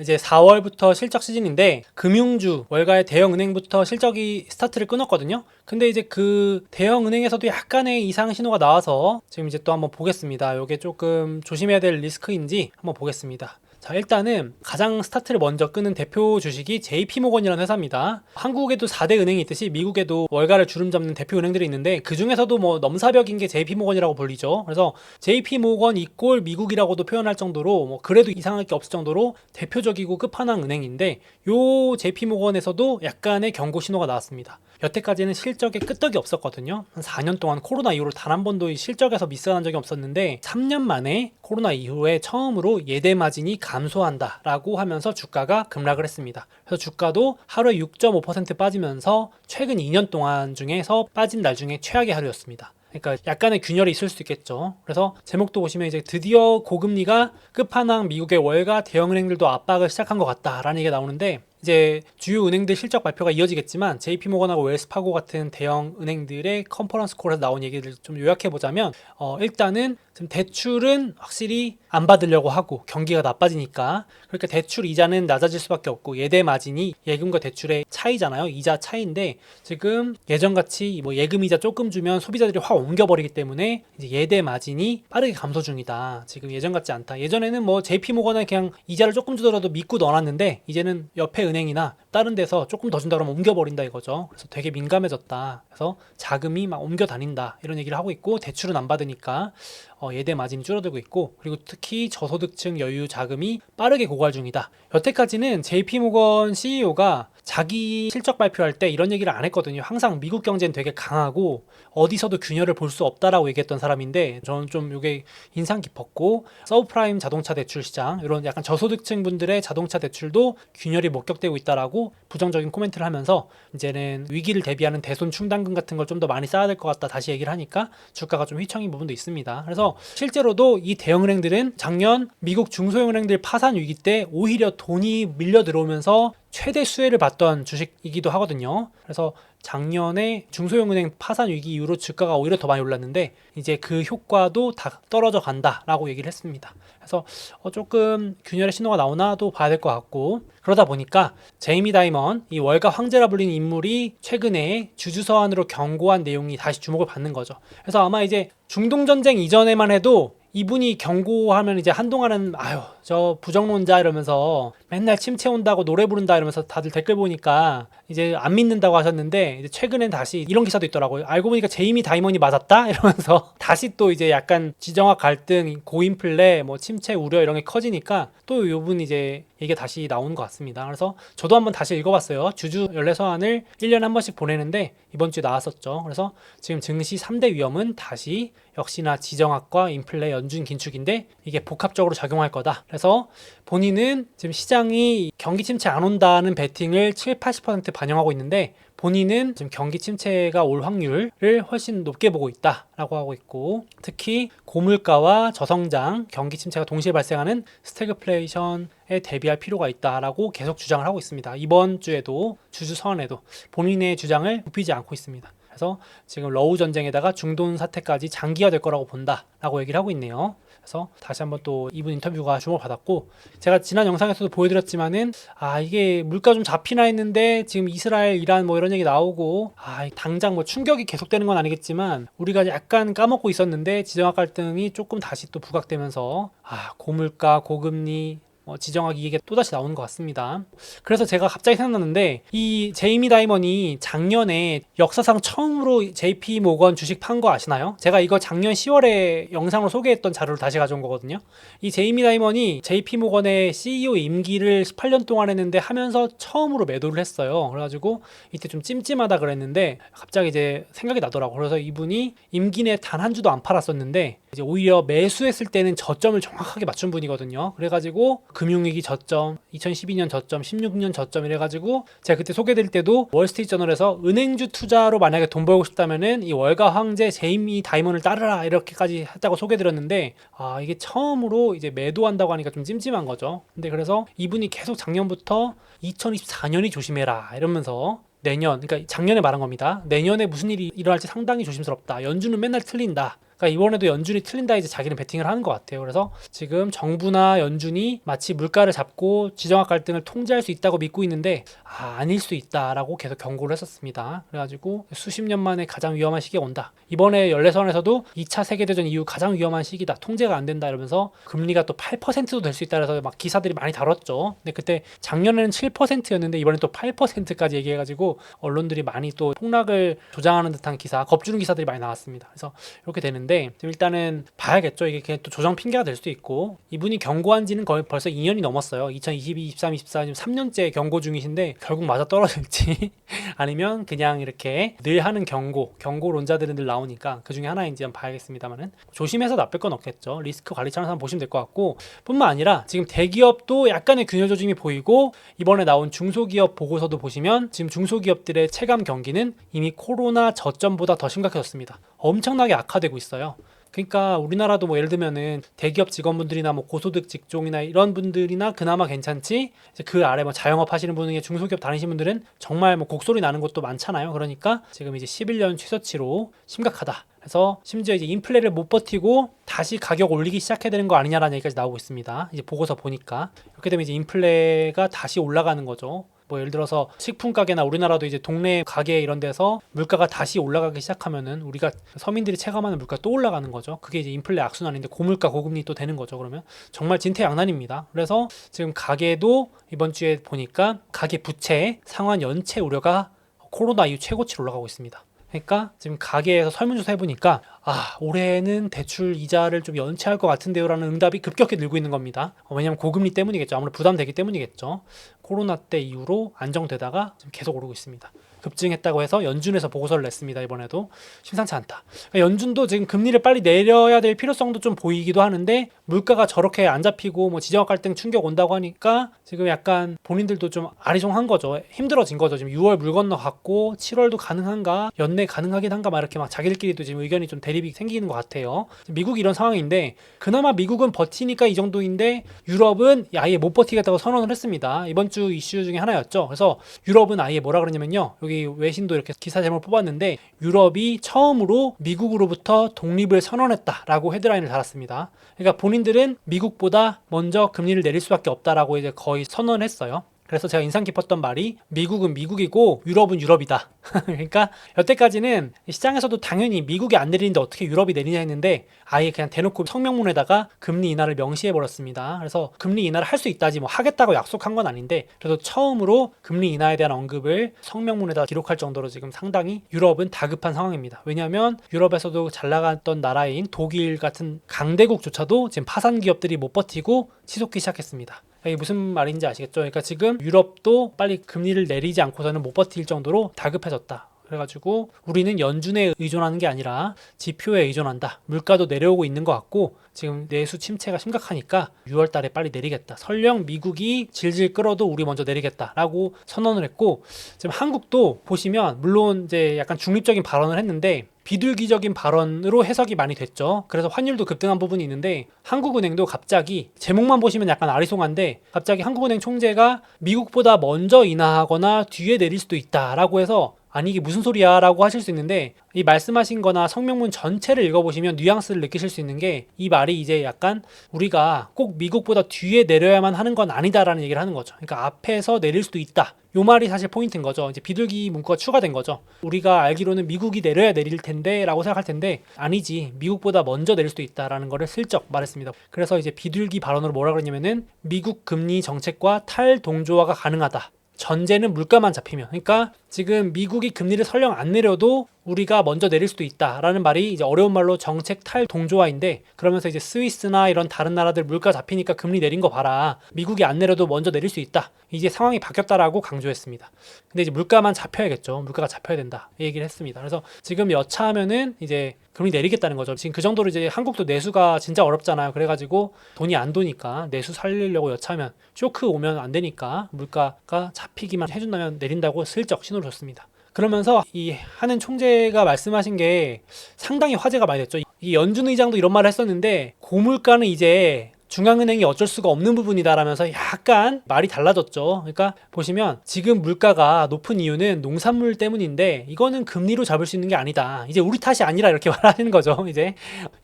이제 4월부터 실적 시즌인데 금융주 월가의 대형 은행부터 실적이 스타트를 끊었거든요. 근데 이제 그 대형 은행에서도 약간의 이상 신호가 나와서 지금 이제 또 한번 보겠습니다. 이게 조금 조심해야 될 리스크인지 한번 보겠습니다. 자, 일단은 가장 스타트를 먼저 끄는 대표 주식이 JP모건이라는 회사입니다. 한국에도 4대 은행이 있듯이 미국에도 월가를 주름 잡는 대표 은행들이 있는데 그 중에서도 뭐 넘사벽인 게 JP모건이라고 불리죠. 그래서 JP모건 이꼴 미국이라고도 표현할 정도로 뭐 그래도 이상할 게 없을 정도로 대표적이고 끝판왕 은행인데 요 JP모건에서도 약간의 경고 신호가 나왔습니다. 여태까지는 실적에 끄떡이 없었거든요. 한 4년 동안 코로나 이후로 단 한 번도 이 실적에서 미스한 적이 없었는데 3년 만에 코로나 이후에 처음으로 예대 마진이 감소한다라고 하면서 주가가 급락을 했습니다. 그래서 주가도 하루에 6.5% 빠지면서 최근 2년 동안 중에서 빠진 날 중에 최악의 하루였습니다. 그러니까 약간의 균열이 있을 수 있겠죠. 그래서 제목도 보시면 이제 드디어 고금리가 끝판왕 미국의 월가 대형은행들도 압박을 시작한 것 같다라는 얘기가 나오는데 이제 주요 은행들 실적 발표가 이어지겠지만 JP모건하고 웰스파고 같은 대형 은행들의 컨퍼런스 콜에서 나온 얘기를 좀 요약해 보자면 어 일단은 지금 대출은 확실히 안 받으려고 하고 경기가 나빠지니까. 그러니까 대출 이자는 낮아질 수밖에 없고 예대 마진이 예금과 대출의 차이잖아요. 이자 차이인데 지금 예전 같이 뭐 예금 이자 조금 주면 소비자들이 확 옮겨버리기 때문에 이제 예대 마진이 빠르게 감소 중이다. 지금 예전 같지 않다. 예전에는 뭐 JP모건은 그냥 이자를 조금 주더라도 믿고 넣어놨는데 이제는 옆에 은행이나 다른 데서 조금 더 준다 그러면 옮겨버린다 이거죠. 그래서 되게 민감해졌다. 그래서 자금이 막 옮겨 다닌다. 이런 얘기를 하고 있고 대출은 안 받으니까 어, 예대 마진이 줄어들고 있고 그리고 특히 저소득층 여유 자금이 빠르게 고갈 중이다. 여태까지는 JP모건 CEO가 자기 실적 발표할 때 이런 얘기를 안 했거든요. 항상 미국 경제는 되게 강하고 어디서도 균열을 볼 수 없다라고 얘기했던 사람인데 저는 좀 이게 인상 깊었고 서브프라임 자동차 대출 시장 이런 약간 저소득층 분들의 자동차 대출도 균열이 목격되고 있다라고 부정적인 코멘트를 하면서 이제는 위기를 대비하는 대손 충당금 같은 걸 좀 더 많이 쌓아야 될 것 같다 다시 얘기를 하니까 주가가 좀 휘청인 부분도 있습니다. 그래서 실제로도 이 대형은행들은 작년 미국 중소형은행들 파산 위기 때 오히려 돈이 밀려 들어오면서 최대 수혜를 받던 주식이기도 하거든요. 그래서 작년에 중소형은행 파산 위기 이후로 주가가 오히려 더 많이 올랐는데 이제 그 효과도 다 떨어져 간다라고 얘기를 했습니다. 그래서 어 조금 균열의 신호가 나오나도 봐야 될 것 같고 그러다 보니까 제이미 다이먼 이 월가 황제라 불리는 인물이 최근에 주주 서한으로 경고한 내용이 다시 주목을 받는 거죠. 그래서 아마 이제 중동 전쟁 이전에만 해도 이분이 경고하면 이제 한동안은 아유 저 부정론자 이러면서 맨날 침체 온다고 노래 부른다 이러면서 다들 댓글 보니까 이제 안 믿는다고 하셨는데 이제 최근엔 다시 이런 기사도 있더라고요. 알고 보니까 제이미 다이먼이 맞았다 이러면서 다시 또 이제 약간 지정학 갈등, 고인플레, 뭐 침체 우려 이런 게 커지니까 또 요분 이제 이게 다시 나오는 것 같습니다. 그래서 저도 한번 다시 읽어봤어요. 주주 연례 서한을 1년에 한 번씩 보내는데 이번 주에 나왔었죠. 그래서 지금 증시 3대 위험은 다시 역시나 지정학과 인플레 연준 긴축인데 이게 복합적으로 작용할 거다. 그래서 본인은 지금 시장이 경기 침체 안 온다는 베팅을 7, 80% 반영하고 있는데 본인은 지금 경기 침체가 올 확률을 훨씬 높게 보고 있다라고 하고 있고 특히 고물가와 저성장, 경기 침체가 동시에 발생하는 스태그플레이션에 대비할 필요가 있다라고 계속 주장을 하고 있습니다. 이번 주에도 주주 서한에도 본인의 주장을 굽히지 않고 있습니다. 그래서 지금 러우 전쟁에다가 중동 사태까지 장기화될 거라고 본다라고 얘기를 하고 있네요. 그래서 다시 한번 또 이분 인터뷰가 주목을 받았고 제가 지난 영상에서도 보여드렸지만은 아 이게 물가 좀 잡히나 했는데 지금 이스라엘 이란 뭐 이런 얘기 나오고 아 당장 뭐 충격이 계속되는 건 아니겠지만 우리가 약간 까먹고 있었는데 지정학 갈등이 조금 다시 또 부각되면서 아 고물가 고금리 뭐 지정학 이익에 또다시 나오는 것 같습니다. 그래서 제가 갑자기 생각났는데 이 제이미 다이먼이 작년에 역사상 처음으로 JP 모건 주식 판 거 아시나요? 제가 이거 작년 10월에 영상으로 소개했던 자료를 다시 가져온 거거든요. 이 제이미 다이먼이 JP 모건의 CEO 임기를 18년 동안 했는데 하면서 처음으로 매도를 했어요. 그래가지고 이때 좀 찜찜하다 그랬는데 갑자기 이제 생각이 나더라고. 그래서 이분이 임기 내 단 한 주도 안 팔았었는데 이제 오히려 매수했을 때는 저점을 정확하게 맞춘 분이거든요. 그래가지고 금융위기 저점, 2012년 저점, 16년 저점 이래가지고 제가 그때 소개드릴 때도 월스트리트 저널에서 은행주 투자로 만약에 돈 벌고 싶다면은 이 월가 황제 제이미 다이먼을 따르라 이렇게까지 했다고 소개드렸는데 아 이게 처음으로 이제 매도한다고 하니까 좀 찜찜한 거죠. 근데 그래서 이분이 계속 작년부터 2024년이 조심해라 이러면서 내년, 그러니까 작년에 말한 겁니다. 내년에 무슨 일이 일어날지 상당히 조심스럽다. 연준은 맨날 틀린다. 그러니까 이번에도 연준이 틀린다 이제 자기는 베팅을 하는 것 같아요. 그래서 지금 정부나 연준이 마치 물가를 잡고 지정학 갈등을 통제할 수 있다고 믿고 있는데 아, 아닐 수 있다라고 계속 경고를 했었습니다. 그래가지고 수십 년 만에 가장 위험한 시기가 온다. 이번에 연례선에서도 2차 세계대전 이후 가장 위험한 시기다. 통제가 안 된다 이러면서 금리가 또 8%도 될 수 있다 그래서 막 기사들이 많이 다뤘죠. 근데 그때 작년에는 7%였는데 이번에 또 8%까지 얘기해가지고 언론들이 많이 또 폭락을 조장하는 듯한 기사, 겁주는 기사들이 많이 나왔습니다. 그래서 이렇게 되는데 지금 일단은 봐야겠죠. 이게 또 조정 핑계가 될 수도 있고 이분이 경고한 지는 거의 벌써 2년이 넘었어요. 2022, 23, 24 지금 3년째 경고 중이신데 결국 맞아 떨어질지 아니면 그냥 이렇게 늘 하는 경고, 경고론자들은 늘 나오니까 그 중에 하나인지 한번 봐야겠습니다만은 조심해서 나쁠 건 없겠죠. 리스크 관리 차원에서 한번 보시면 될 것 같고 뿐만 아니라 지금 대기업도 약간의 균열 조짐이 보이고 이번에 나온 중소기업 보고서도 보시면 지금 중소기업들의 체감 경기는 이미 코로나 저점보다 더 심각해졌습니다. 엄청나게 악화되고 있어요. 그러니까 우리나라도 뭐 예를 들면은 대기업 직원분들이나 뭐 고소득 직종이나 이런 분들이나 그나마 괜찮지 그 아래 뭐 자영업 하시는 분 중에 중소기업 다니시는 분들은 정말 뭐 곡소리 나는 것도 많잖아요. 그러니까 지금 이제 11년 최저치로 심각하다. 그래서 심지어 이제 인플레를 못 버티고 다시 가격 올리기 시작해야 되는 거 아니냐라는 얘기까지 나오고 있습니다. 이제 보고서 보니까 이렇게 되면 이제 인플레가 다시 올라가는 거죠. 뭐 예를 들어서 식품 가게나 우리나라도 이제 동네 가게 이런 데서 물가가 다시 올라가기 시작하면은 우리가 서민들이 체감하는 물가 또 올라가는 거죠. 그게 이제 인플레 악순환인데 고물가 고금리 또 되는 거죠. 그러면 정말 진퇴양난입니다. 그래서 지금 가게도 이번 주에 보니까 가계 부채 상환 연체 우려가 코로나 이후 최고치로 올라가고 있습니다. 그러니까 지금 가게에서 설문조사 해보니까 아 올해는 대출 이자를 좀 연체할 것 같은데요 라는 응답이 급격히 늘고 있는 겁니다. 어, 왜냐하면 고금리 때문이겠죠. 아무래도 부담되기 때문이겠죠. 코로나 때 이후로 안정되다가 계속 오르고 있습니다. 급증했다고 해서 연준에서 보고서를 냈습니다. 이번에도 심상치 않다. 그러니까 연준도 지금 금리를 빨리 내려야 될 필요성도 좀 보이기도 하는데 물가가 저렇게 안 잡히고 뭐 지정학 갈등 충격 온다고 하니까 지금 약간 본인들도 좀 아리송한 거죠. 힘들어진 거죠. 지금 6월 물 건너 갔고 7월도 가능한가 연내 가능하긴 한가 막 이렇게 막 자기들끼리도 지금 의견이 좀 대립이 생기는 것 같아요. 미국 이런 상황인데 그나마 미국은 버티니까 이 정도인데 유럽은 아예 못 버티겠다고 선언을 했습니다. 이번 주 이슈 중에 하나였죠. 그래서 유럽은 아예 뭐라 그러냐면요. 여기 외신도 이렇게 기사 제목 뽑았는데 유럽이 처음으로 미국으로부터 독립을 선언했다라고 헤드라인을 달았습니다. 그러니까 본인들은 미국보다 먼저 금리를 내릴 수밖에 없다라고 이제 거의 선언했어요. 그래서 제가 인상 깊었던 말이 미국은 미국이고 유럽은 유럽이다. 그러니까 여태까지는 시장에서도 당연히 미국이 안 내리는데 어떻게 유럽이 내리냐 했는데 아예 그냥 대놓고 성명문에다가 금리 인하를 명시해 버렸습니다. 그래서 금리 인하를 할 수 있다지 뭐 하겠다고 약속한 건 아닌데 그래도 처음으로 금리 인하에 대한 언급을 성명문에다 기록할 정도로 지금 상당히 유럽은 다급한 상황입니다. 왜냐하면 유럽에서도 잘 나갔던 나라인 독일 같은 강대국조차도 지금 파산 기업들이 못 버티고 치솟기 시작했습니다. 이게 무슨 말인지 아시겠죠? 그러니까 지금 유럽도 빨리 금리를 내리지 않고서는 못 버틸 정도로 다급해졌다. 그래가지고 우리는 연준에 의존하는 게 아니라 지표에 의존한다. 물가도 내려오고 있는 것 같고 지금 내수 침체가 심각하니까 6월 달에 빨리 내리겠다. 설령 미국이 질질 끌어도 우리 먼저 내리겠다라고 선언을 했고 지금 한국도 보시면 물론 이제 약간 중립적인 발언을 했는데 비둘기적인 발언으로 해석이 많이 됐죠. 그래서 환율도 급등한 부분이 있는데 한국은행도 갑자기 제목만 보시면 약간 아리송한데 갑자기 한국은행 총재가 미국보다 먼저 인하하거나 뒤에 내릴 수도 있다라고 해서 아니 이게 무슨 소리야 라고 하실 수 있는데 이 말씀하신 거나 성명문 전체를 읽어보시면 뉘앙스를 느끼실 수 있는 게 이 말이 이제 약간 우리가 꼭 미국보다 뒤에 내려야만 하는 건 아니다라는 얘기를 하는 거죠. 그러니까 앞에서 내릴 수도 있다. 요 말이 사실 포인트인 거죠. 이제 비둘기 문구가 추가된 거죠. 우리가 알기로는 미국이 내려야 내릴 텐데 라고 생각할 텐데 아니지. 미국보다 먼저 내릴 수도 있다라는 거를 슬쩍 말했습니다. 그래서 이제 비둘기 발언으로 뭐라 그러냐면은 미국 금리 정책과 탈동조화가 가능하다. 전제는 물가만 잡히면. 그러니까 지금 미국이 금리를 설령 안 내려도 우리가 먼저 내릴 수도 있다라는 말이 이제 어려운 말로 정책 탈 동조화인데 그러면서 이제 스위스나 이런 다른 나라들 물가 잡히니까 금리 내린 거 봐라. 미국이 안 내려도 먼저 내릴 수 있다. 이제 상황이 바뀌었다라고 강조했습니다. 근데 이제 물가만 잡혀야겠죠. 물가가 잡혀야 된다. 이 얘기를 했습니다. 그래서 지금 여차하면은 이제 금리 내리겠다는 거죠. 지금 그 정도로 이제 한국도 내수가 진짜 어렵잖아요. 그래가지고 돈이 안 도니까 내수 살리려고 여차하면 쇼크 오면 안 되니까 물가가 잡히기만 해준다면 내린다고 슬쩍 신호를 줬습니다. 그러면서 이 하는 총재가 말씀하신 게 상당히 화제가 많이 됐죠. 이 연준 의장도 이런 말을 했었는데 고물가는 이제 중앙은행이 어쩔 수가 없는 부분이다라면서 약간 말이 달라졌죠. 그러니까 보시면 지금 물가가 높은 이유는 농산물 때문인데 이거는 금리로 잡을 수 있는 게 아니다. 이제 우리 탓이 아니라 이렇게 말하는 거죠. 이제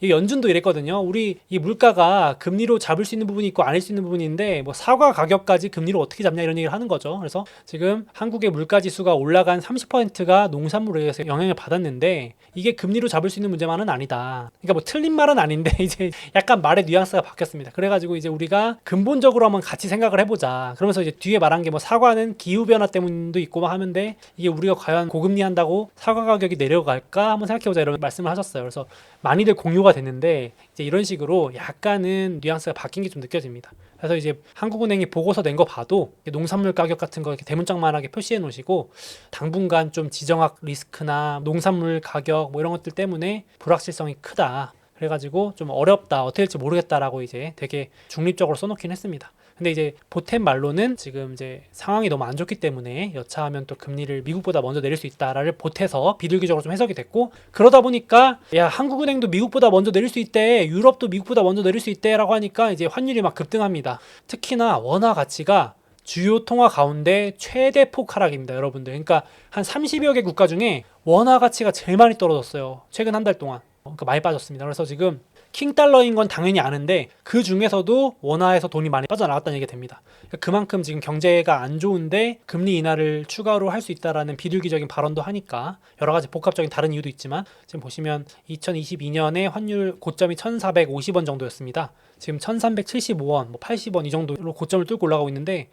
이 연준도 이랬거든요. 우리 이 물가가 금리로 잡을 수 있는 부분이 있고 아닐 수 있는 부분인데 뭐 사과 가격까지 금리로 어떻게 잡냐 이런 얘기를 하는 거죠. 그래서 지금 한국의 물가 지수가 올라간 30%가 농산물에 의해서 영향을 받았는데 이게 금리로 잡을 수 있는 문제만은 아니다. 그러니까 뭐 틀린 말은 아닌데 이제 약간 말의 뉘앙스가 바뀌었습니다. 그래가지고 이제 우리가 근본적으로 한번 같이 생각을 해보자. 그러면서 이제 뒤에 말한 게 뭐 사과는 기후 변화 때문도 있고 막 하는데 이게 우리가 과연 고금리 한다고 사과 가격이 내려갈까 한번 생각해보자 이런 말씀을 하셨어요. 그래서 많이들 공유가 됐는데 이제 이런 식으로 약간은 뉘앙스가 바뀐 게 좀 느껴집니다. 그래서 이제 한국은행이 보고서 낸 거 봐도 농산물 가격 같은 거 이렇게 대문짝만하게 표시해 놓으시고 당분간 좀 지정학 리스크나 농산물 가격 뭐 이런 것들 때문에 불확실성이 크다. 그래가지고 좀 어렵다 어떻게 될지 모르겠다라고 이제 되게 중립적으로 써놓긴 했습니다. 근데 이제 보템 말로는 지금 이제 상황이 너무 안 좋기 때문에 여차하면 또 금리를 미국보다 먼저 내릴 수 있다를 보태서 비둘기적으로 좀 해석이 됐고 그러다 보니까 야 한국은행도 미국보다 먼저 내릴 수 있대 유럽도 미국보다 먼저 내릴 수 있대라고 하니까 이제 환율이 막 급등합니다. 특히나 원화 가치가 주요 통화 가운데 최대 폭 하락입니다, 여러분들. 그러니까 한 30여 개 국가 중에 원화 가치가 제일 많이 떨어졌어요. 최근 한 달 동안. 그러니까 많이 빠졌습니다. 그래서 지금 킹달러인 건 당연히 아는데 그 중에서도 원화에서 돈이 많이 빠져나갔다는 얘기가 됩니다. 그러니까 그만큼 지금 경제가 안 좋은데 금리 인하를 추가로 할 수 있다라는 비둘기적인 발언도 하니까 여러 가지 복합적인 다른 이유도 있지만 지금 보시면 2022년에 환율 고점이 1,450원 정도였습니다. 지금 1,375원, 뭐 80원 이 정도로 고점을 뚫고 올라가고 있는데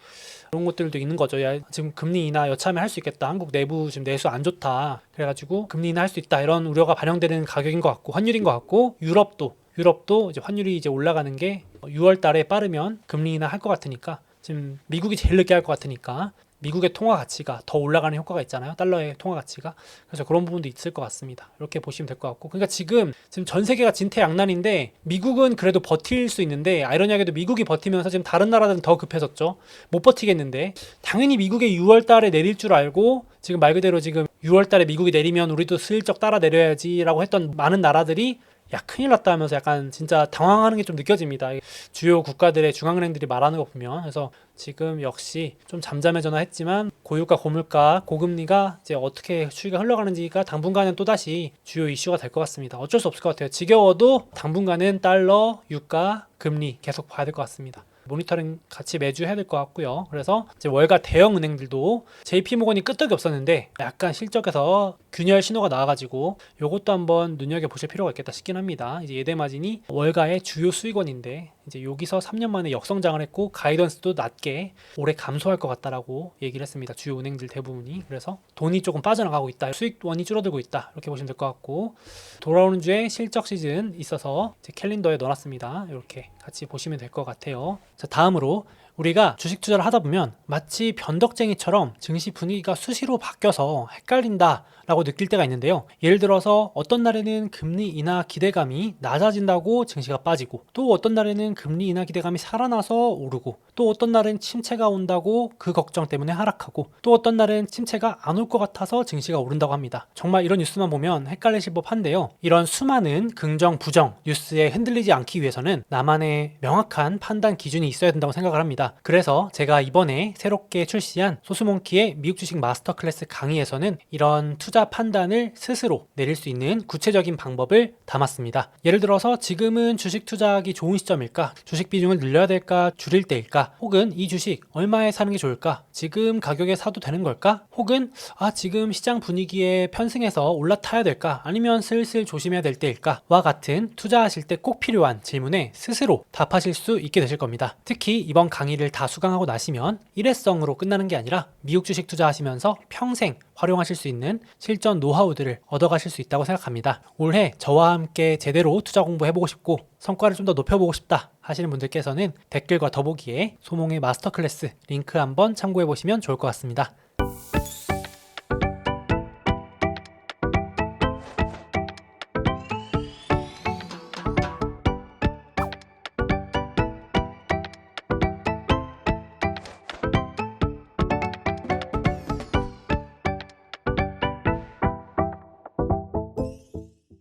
그런 것들도 있는 거죠. 야, 지금 금리 인하 여차하면 할 수 있겠다. 한국 내부 지금 내수 안 좋다. 그래가지고 금리 인하 할 수 있다. 이런 우려가 반영되는 가격인 것 같고 환율인 것 같고 유럽도 유럽도 이제 환율이 이제 올라가는 게 6월 달에 빠르면 금리 인하 할 것 같으니까 지금 미국이 제일 늦게 할 것 같으니까 미국의 통화 가치가 더 올라가는 효과가 있잖아요. 달러의 통화 가치가. 그래서 그런 부분도 있을 것 같습니다. 이렇게 보시면 될 것 같고. 그러니까 지금 지금 전 세계가 진퇴양난인데 미국은 그래도 버틸 수 있는데 아이러니하게도 미국이 버티면서 지금 다른 나라들은 더 급해졌죠. 못 버티겠는데 당연히 미국의 6월 달에 내릴 줄 알고 지금 말 그대로 지금 6월 달에 미국이 내리면 우리도 슬쩍 따라 내려야지라고 했던 많은 나라들이 야 큰일 났다 하면서 약간 진짜 당황하는 게 좀 느껴집니다. 주요 국가들의 중앙은행들이 말하는 거 보면 그래서 지금 역시 좀 잠잠해져나 했지만 고유가 고물가 고금리가 이제 어떻게 추이가 흘러가는지가 당분간은 또 다시 주요 이슈가 될 것 같습니다. 어쩔 수 없을 것 같아요. 지겨워도 당분간은 달러 유가 금리 계속 봐야 될 것 같습니다. 모니터링 같이 매주 해야 될 것 같고요. 그래서 이제 월가 대형 은행들도 JP 모건이 끄떡이 없었는데 약간 실적에서 균열 신호가 나와가지고 요것도 한번 눈여겨 보실 필요가 있겠다 싶긴 합니다. 이제 예대 마진이 월가의 주요 수익원인데 이제 여기서 3년 만에 역성장을 했고 가이던스도 낮게 올해 감소할 것 같다라고 얘기를 했습니다. 주요 은행들 대부분이 그래서 돈이 조금 빠져나가고 있다. 수익원이 줄어들고 있다. 이렇게 보시면 될 것 같고 돌아오는 주에 실적 시즌 있어서 캘린더에 넣어놨습니다. 이렇게 같이 보시면 될 것 같아요. 자 다음으로 우리가 주식 투자를 하다 보면 마치 변덕쟁이처럼 증시 분위기가 수시로 바뀌어서 헷갈린다 라고 느낄 때가 있는데요. 예를 들어서 어떤 날에는 금리 인하 기대감이 낮아진다고 증시가 빠지고 또 어떤 날에는 금리 인하 기대감이 살아나서 오르고 또 어떤 날은 침체가 온다고 그 걱정 때문에 하락하고 또 어떤 날은 침체가 안 올 것 같아서 증시가 오른다고 합니다. 정말 이런 뉴스만 보면 헷갈리실 법한데요. 이런 수많은 긍정, 부정 뉴스에 흔들리지 않기 위해서는 나만의 명확한 판단 기준이 있어야 된다고 생각을 합니다. 그래서 제가 이번에 새롭게 출시한 소수몽키의 미국 주식 마스터 클래스 강의에서는 이런 투자 판단을 스스로 내릴 수 있는 구체적인 방법을 담았습니다. 예를 들어서 지금은 주식 투자하기 좋은 시점일까? 주식 비중을 늘려야 될까? 줄일 때일 까? 혹은 이 주식 얼마에 사는 게 좋을까? 지금 가격에 사도 되는 걸까? 혹은 아 지금 시장 분위기에 편승해서 올라타야 될까? 아니면 슬슬 조심해야 될 때일까? 와 같은 투자하실 때 꼭 필요한 질문에 스스로 답하실 수 있게 되실 겁니다. 특히 이번 강의를 다 수강하고 나시면 일회성으로 끝나는 게 아니라 미국 주식 투자하시면서 평생 활용하실 수 있는 실전 노하우들을 얻어가실 수 있다고 생각합니다. 올해 저와 함께 제대로 투자 공부해보고 싶고 성과를 좀 더 높여보고 싶다 하시는 분들께서는 댓글과 더보기에 소몽의 마스터 클래스 링크 한번 참고해 보시면 좋을 것 같습니다.